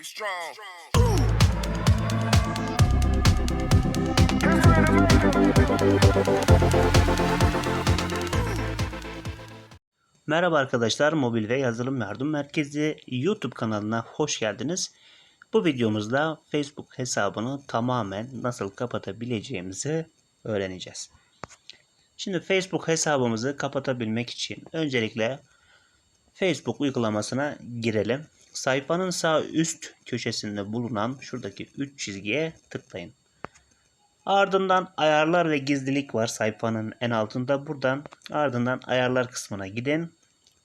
Get strong. Merhaba arkadaşlar, Mobil ve Yazılım Yardım Merkezi YouTube kanalına hoş geldiniz. Bu videomuzda Facebook hesabını tamamen nasıl kapatabileceğimizi öğreneceğiz. Şimdi Facebook hesabımızı kapatabilmek için öncelikle Facebook uygulamasına girelim. Sayfanın sağ üst köşesinde bulunan şuradaki 3 çizgiye tıklayın. Ardından ayarlar ve gizlilik var sayfanın en altında. Buradan ardından ayarlar kısmına gidin.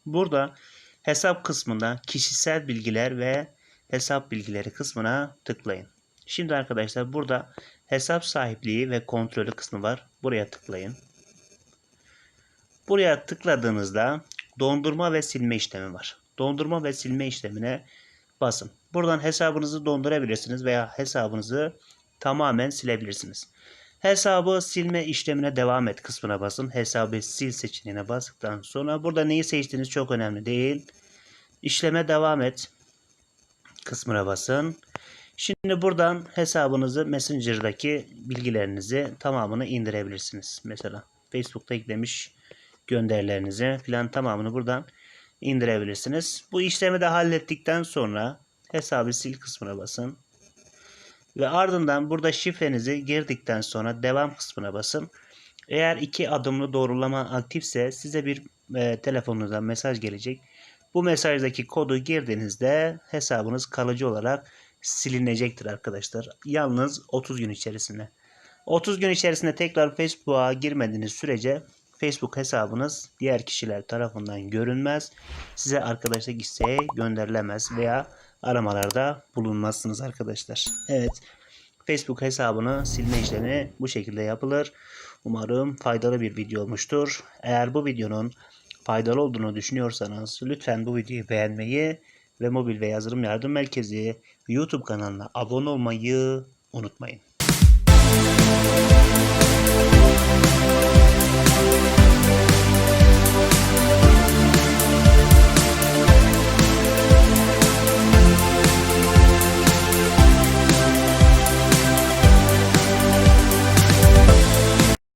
Burada hesap kısmında kişisel bilgiler ve hesap bilgileri kısmına tıklayın. Şimdi arkadaşlar burada hesap sahipliği ve kontrolü kısmı var. Buraya tıklayın. Buraya tıkladığınızda dondurma ve silme işlemi var. Dondurma ve silme işlemine basın. Buradan hesabınızı dondurabilirsiniz veya hesabınızı tamamen silebilirsiniz. Hesabı silme işlemine devam et kısmına basın. Hesabı sil seçeneğine bastıktan sonra burada neyi seçtiğiniz çok önemli değil. İşleme devam et kısmına basın. Şimdi buradan hesabınızı Messenger'daki bilgilerinizi tamamını indirebilirsiniz. Mesela Facebook'ta eklemiş gönderilerinizi filan tamamını buradan indirebilirsiniz. Bu işlemi de hallettikten sonra hesabı sil kısmına basın. Ve ardından burada şifrenizi girdikten sonra devam kısmına basın. Eğer iki adımlı doğrulama aktifse size bir e, telefonunuza mesaj gelecek. Bu mesajdaki kodu girdiğinizde hesabınız kalıcı olarak silinecektir arkadaşlar. Yalnız 30 gün içerisinde. 30 gün içerisinde tekrar Facebook'a girmediğiniz sürece Facebook hesabınız diğer kişiler tarafından görünmez. Size arkadaşlık isteği gönderilemez veya aramalarda bulunmazsınız arkadaşlar. Evet. Facebook hesabını silme işlemi bu şekilde yapılır. Umarım faydalı bir video olmuştur. Eğer bu videonun faydalı olduğunu düşünüyorsanız lütfen bu videoyu beğenmeyi ve Mobil ve Yazılım Yardım Merkezi YouTube kanalına abone olmayı unutmayın.